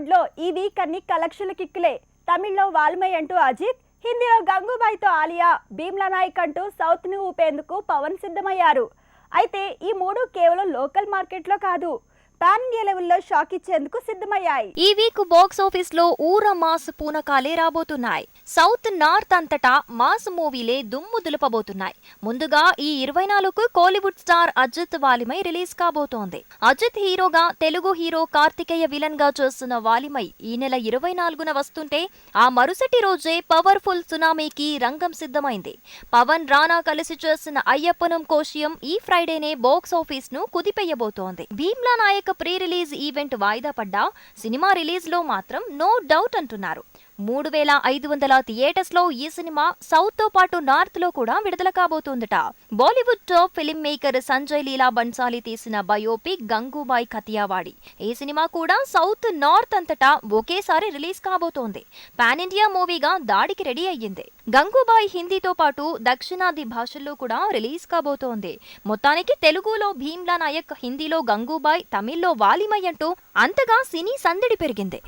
బాలీవుడ్లో ఈ వీక్ అన్ని కలెక్షన్ల కిక్కులే. తమిళ్ళో వాల్మై అంటూ అజిత్ హిందీలో గంగూబాయ్తో ఆలియా భీమ్లా నాయక్ అంటూ సౌత్ని ఊపేందుకు పవన్ సిద్ధమయ్యారు. అయితే ఈ మూడు కేవలం లోకల్ మార్కెట్లో కాదు. పాన్ ఇండియా లెవెల్లో షాక్ ఇచ్చేందుకు సిద్ధమయ్యాయి. ఈ వీక్ బాక్స్ ఆఫీస్లో ఊర మాస్ పూనకాలే రాబోతున్నాయి. సౌత్ నార్త్ అంతటా మాస్ మూవీలే దుమ్ము దులపబోతున్నాయి. ముందుగా ఈ ఇరవై నాలుగు కోలీవుడ్ స్టార్ అజిత్ వాలిమై రిలీజ్ కాబోతోంది. అజిత్ హీరోగా తెలుగు హీరో కార్తికేయ విలన్గా చేస్తున్న వాలిమై ఈ నెల ఇరవై నాలుగున వస్తుంటే ఆ మరుసటి రోజే పవర్ఫుల్ సునామీకి రంగం సిద్ధమైంది. పవన్ రానా కలిసి చేసిన అయ్యప్పనం కోశియం ఈ ఫ్రైడేనే బాక్స్ ఆఫీస్ను కుదిపెయ్యబోతోంది Bheemla Nayak pre release event వాయిదా పడ్డా సినిమా రిలీజ్లో మాత్రం నో డౌట్ అంటున్నారు. మూడు వేల ఐదు వందల థియేటర్స్లో ఈ సినిమా సౌత్తో పాటు నార్త్లో కూడా విడుదల కాబోతోందట. Bollywood top film maker Sanjay Leela Bhansali తీసిన బయోపిక్ గంగూబాయ్ కతియావాడి ఈ సినిమా కూడా సౌత్ నార్త్ అంతటా ఒకేసారి రిలీజ్ కాబోతోంది. పాన్ ఇండియా మూవీగా దాడికి రెడీ అయ్యింది. గంగూబాయ్ హిందీతో పాటు దక్షిణాది భాషల్లో కూడా రిలీజ్ కాబోతోంది. మొత్తానికి తెలుగులో భీమ్లా నాయక్ హిందీలో గంగూబాయ్ తమిళ్ వాలిమై అంటూ అంతగా సినీ సందడి పెరిగింది.